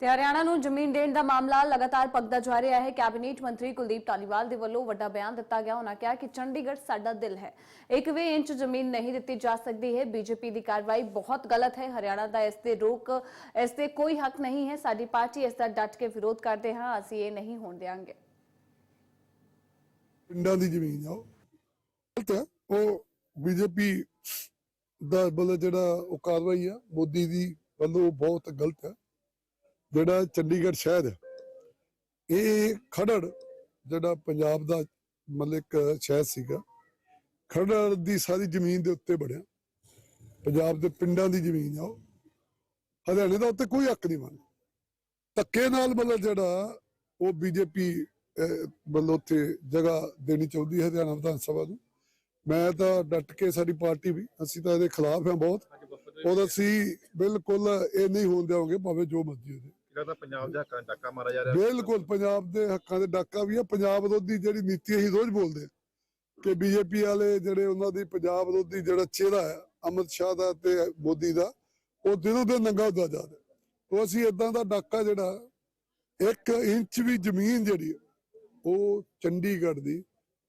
ਤੇ ਹਰਿਆਣਾ ਨੂੰ ਜ਼ਮੀਨ ਦੇਣ ਦਾ ਮਾਮਲਾ ਲਗਾਤਾਰ ਪੱਕਦਾ ਜਾ ਰਿਹਾ ਹੈ। ਕੈਬਨਿਟ ਮੰਤਰੀ ਕੁਲਦੀਪ ਧਾਲੀਵਾਲ ਦੇ ਵੱਲੋਂ ਵੱਡਾ ਬਿਆਨ ਦਿੱਤਾ ਗਿਆ। ਉਹਨਾਂ ਕਿਹਾ ਕਿ ਚੰਡੀਗੜ੍ਹ ਸਾਡਾ ਦਿਲ ਹੈ। ਇੱਕ ਇੰਚ ਜ਼ਮੀਨ ਨਹੀਂ ਦਿੱਤੀ ਜਾ ਸਕਦੀ ਹੈ। ਬੀਜੇਪੀ ਦੀ ਕਾਰਵਾਈ ਬਹੁਤ ਗਲਤ ਹੈ। ਹਰਿਆਣਾ ਦਾ ਇਸ ਤੇ ਰੋਕ, ਇਸ ਤੇ ਕੋਈ ਹੱਕ ਨਹੀਂ ਹੈ। ਸਾਡੀ ਪਾਰਟੀ ਇਸ ਦਾ ਡਟ ਕੇ ਵਿਰੋਧ ਕਰਦੇ ਹਾਂ। ਅਸੀਂ ਇਹ ਨਹੀਂ ਹੋਣ ਦੇਵਾਂਗੇ ਪਿੰਡਾਂ ਦੀ ਜ਼ਮੀਨ ਆ। ਉਹ ਉਹ ਬੀਜੇਪੀ ਦਾ ਵੱਲੋਂ ਜਿਹੜਾ ਉਹ ਕਾਰਵਾਈ ਆ। ਮੋਦੀ ਦੀ ਵੱਲੋਂ ਬਹੁਤ ਗਲਤ ਹੈ। ਜਿਹੜਾ ਚੰਡੀਗੜ੍ਹ ਸ਼ਹਿਰ ਹੈ, ਇਹ ਖੜੜ ਜਿਹੜਾ ਪੰਜਾਬ ਦਾ ਮਤਲਬ ਸ਼ਹਿਰ ਸੀਗਾ ਖੜੜ ਦੀ ਸਾਰੀ ਜ਼ਮੀਨ ਦੇ ਉੱਤੇ ਬਣਿਆ। ਪੰਜਾਬ ਦੇ ਪਿੰਡਾਂ ਦੀ ਜ਼ਮੀਨ ਆ ਉਹ। ਹਰਿਆਣੇ ਦਾ ਉੱਤੇ ਕੋਈ ਹੱਕ ਨਹੀਂ ਮੰਨ ਧੱਕੇ ਨਾਲ ਮਤਲਬ ਜਿਹੜਾ ਉਹ ਬੀਜੇਪੀ ਮਤਲਬ ਉੱਥੇ ਜਗ੍ਹਾ ਦੇਣੀ ਚਾਹੁੰਦੀ ਹੈ ਹਰਿਆਣਾ ਵਿਧਾਨ ਸਭਾ ਨੂੰ। ਮੈਂ ਤਾਂ ਡਟ ਕੇ ਸਾਡੀ ਪਾਰਟੀ ਵੀ, ਅਸੀਂ ਤਾਂ ਇਹਦੇ ਖਿਲਾਫ ਹਾਂ ਬਹੁਤ। ਔਰ ਅਸੀਂ ਬਿਲਕੁਲ ਇਹ ਨਹੀਂ ਹੋਣ ਦੇਵਾਂਗੇ ਭਾਵੇਂ ਜੋ ਮਰਜ਼ੀ ਹੋ ਜਾਏ ਜਿਹੜਾ ਤਾਂ ਪੰਜਾਬ ਦੇ ਹੱਕਾਂ ਡਾਕਾ ਮਾਰਿਆ ਜਾ ਰਿਹਾ ਬਿਲਕੁਲ ਪੰਜਾਬ ਦੇ ਹੱਕਾਂ ਦੇ ਡਾਕਾ ਵੀ ਆ। ਪੰਜਾਬ ਵਿਰੋਧੀ ਜਿਹੜੀ ਨੀਤੀ ਅਸੀਂ ਰੋਜ਼ ਬੋਲਦੇ ਕਿ ਬੀਜੇਪੀ ਵਾਲੇ ਜਿਹੜੇ ਉਹਨਾਂ ਦੀ ਪੰਜਾਬ ਵਿਰੋਧੀ ਜਿਹੜਾ ਚਿਹਰਾ ਹੈ ਅਮਿਤ ਸ਼ਾਹ ਦਾ ਤੇ ਮੋਦੀ ਦਾ ਉਹ ਦਿਨੋਂ ਦਿਨ ਨੰਗਾ ਹੁੰਦਾ ਜਾ ਰਿਹਾ। ਤੋਂ ਅਸੀਂ ਇਦਾਂ ਦਾ ਡਾਕਾ ਜਿਹੜਾ ਇੱਕ ਇੰਚ ਵੀ ਜ਼ਮੀਨ ਜਿਹੜੀ ਉਹ ਚੰਡੀਗੜ੍ਹ ਦੀ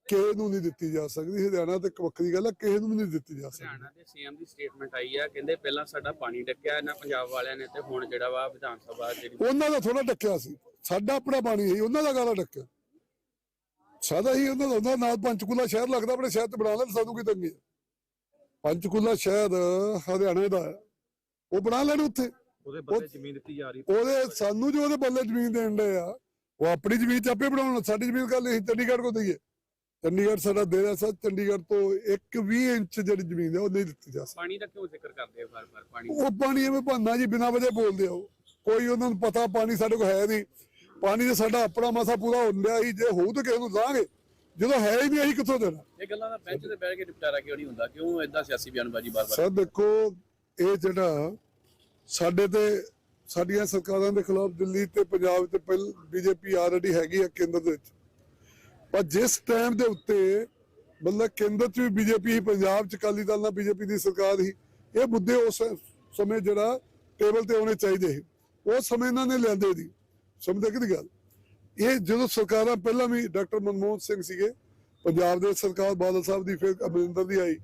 ਕਿਸੇ ਨੂੰ ਨਹੀਂ ਦਿੱਤੀ ਜਾ ਸਕਦੀ ਹਰਿਆਣਾ ਤੇ ਇੱਕ ਵੱਖਰੀ ਗੱਲ ਹੈ ਕਿਸੇ ਨੂੰ ਵੀ ਨਹੀਂ ਦਿੱਤੀ ਜਾ ਸਕਦੀ। ਹਰਿਆਣਾ ਦੇ ਸੀਐਮ ਦੀ ਸਟੇਟਮੈਂਟ ਆਈ ਆ ਕਹਿੰਦੇ ਪਹਿਲਾਂ ਸਾਡਾ ਪਾਣੀ ਡੱਕਿਆ ਇਹਨਾਂ ਪੰਜਾਬ ਵਾਲਿਆਂ ਨੇ ਤੇ ਹੁਣ ਜਿਹੜਾ ਵਾ ਵਿਧਾਨ ਸਭਾ ਜਿਹੜੀ ਉਹਨਾਂ ਦਾ ਥੋੜਾ ਡੱਕਿਆ ਸੀ ਸਾਡਾ ਆਪਣਾ ਪਾਣੀ ਹੈ ਉਹਨਾਂ ਦਾ ਗਾਲਾ ਡੱਕਿਆ? ਸਾਦਾ ਹੀ ਉਹਨਾਂ ਦਾ ਉਹਨਾਂ ਨਾਲ ਪੰਚਕੂਲਾ ਸ਼ਹਿਰ ਲੱਗਦਾ ਆਪਣੇ ਸ਼ਹਿਰ ਤੇ ਬਣਾ ਲੈਣ ਸਾਨੂੰ ਕੀ ਤੰਗੀ ਹੈ ਪੰਚਕੂਲਾ ਸ਼ਹਿਰ ਹਰਿਆਣੇ ਦਾ ਉਹ ਬਣਾ ਲੈਣ ਉੱਥੇ। ਉਹਦੇ ਬਦਲੇ ਜ਼ਮੀਨ ਦਿੱਤੀ ਜਾ ਰਹੀ ਉਹਦੇ ਸਾਨੂੰ ਜੋ ਉਹਦੇ ਬੱਲੇ ਜ਼ਮੀਨ ਦੇਣ ਦੇ ਆ ਉਹ ਆਪਣੀ ਜ਼ਮੀਨ ਚ ਆਪੇ ਬਣਾਉਣ ਸਾਡੀ ਜ਼ਮੀਨ ਕੱਲ ਅਸੀਂ ਚੰਡੀਗੜ੍ਹ ਕੋ ਦਈਏ। ਚੰਡੀਗੜ੍ਹ ਸਾਡਾ ਦੇਰਾ ਸਾ ਚੰਡੀਗੜ੍ਹ ਤੋਂ 1 20 ਇੰਚ ਜਿਹੜੀ ਜ਼ਮੀਨ ਹੈ ਉਹ ਨਹੀਂ ਦਿੱਤੀ ਜਾ ਸਕਦੀ। ਪਾਣੀ ਦਾ ਕਿਉਂ ਜ਼ਿਕਰ ਕਰਦੇ ਆ ਵਾਰ-ਵਾਰ ਪਾਣੀ ਉਹ ਪਾਣੀ ਐਵੇਂ ਭਾਨਾ ਜੀ ਬਿਨਾਂ ਵਜ੍ਹਾ ਬੋਲਦੇ ਉਹ। ਕੋਈ ਉਹਨਾਂ ਨੂੰ ਪਤਾ ਪਾਣੀ ਸਾਡੇ ਕੋਲ ਹੈ ਨਹੀਂ। ਪਾਣੀ ਤੇ ਸਾਡਾ ਆਪਣਾ ਮਸਾ ਪੂਰਾ ਹੁੰਦਿਆ ਹੀ ਜੇ ਹੋਊ ਤਾਂ ਕਿਸੇ ਨੂੰ ਦਾਂਗੇ ਜਦੋਂ ਹੈ ਹੀ ਨਹੀਂ ਅਸੀਂ ਕਿੱਥੋਂ ਦੇਣਾ? ਇਹ ਗੱਲਾਂ ਦਾ ਬੈਂਚ ਤੇ ਬੈਠ ਕੇ ਨਿਪਟਾਰਾ ਕਿਉਂ ਨਹੀਂ ਹੁੰਦਾ? ਕਿਉਂ ਇਦਾਂ ਸਿਆਸੀ ਬਿਆਨਬਾਜ਼ੀ ਵਾਰ-ਵਾਰ? ਸਰ ਦੇਖੋ ਇਹ ਜਿਹੜਾ ਸਾਡੇ ਤੇ ਸਾਡੀਆਂ ਸਰਕਾਰਾਂ ਦੇ ਖਿਲਾਫ ਦਿੱਲੀ ਤੇ ਪੰਜਾਬ ਤੇ ਪਹਿਲ ਬੀਜੇਪੀ ਆਲਰੇਡੀ ਹੈਗੀ ਆ ਕੇਂਦਰ ਦੇ ਵਿੱਚ। ਪਰ ਜਿਸ ਟਾਈਮ ਦੇ ਉੱਤੇ ਮਤਲਬ ਕੇਂਦਰ 'ਚ ਵੀ ਬੀਜੇਪੀ ਹੀ ਪੰਜਾਬ 'ਚ ਅਕਾਲੀ ਦਲ ਨਾਲ ਬੀਜੇਪੀ ਦੀ ਸਰਕਾਰ ਹੀ ਇਹ ਮੁੱਦੇ ਉਸ ਸਮੇਂ ਜਿਹੜਾ ਟੇਬਲ ਤੇ ਆਉਣੇ ਚਾਹੀਦੇ ਸੀ। ਉਸ ਸਮੇਂ ਇਹਨਾਂ ਨੇ ਲਿਆਂਦੇ ਦੀ ਸਮਝਦੇ ਕਿਹਦੀ ਗੱਲ? ਇਹ ਜਦੋਂ ਸਰਕਾਰਾਂ ਪਹਿਲਾਂ ਵੀ ਡਾਕਟਰ ਮਨਮੋਹਨ ਸਿੰਘ ਸੀਗੇ, ਪੰਜਾਬ ਦੇ ਸਰਕਾਰ ਬਾਦਲ ਸਾਹਿਬ ਦੀ, ਫਿਰ ਅਮਰਿੰਦਰ ਦੀ ਆਈ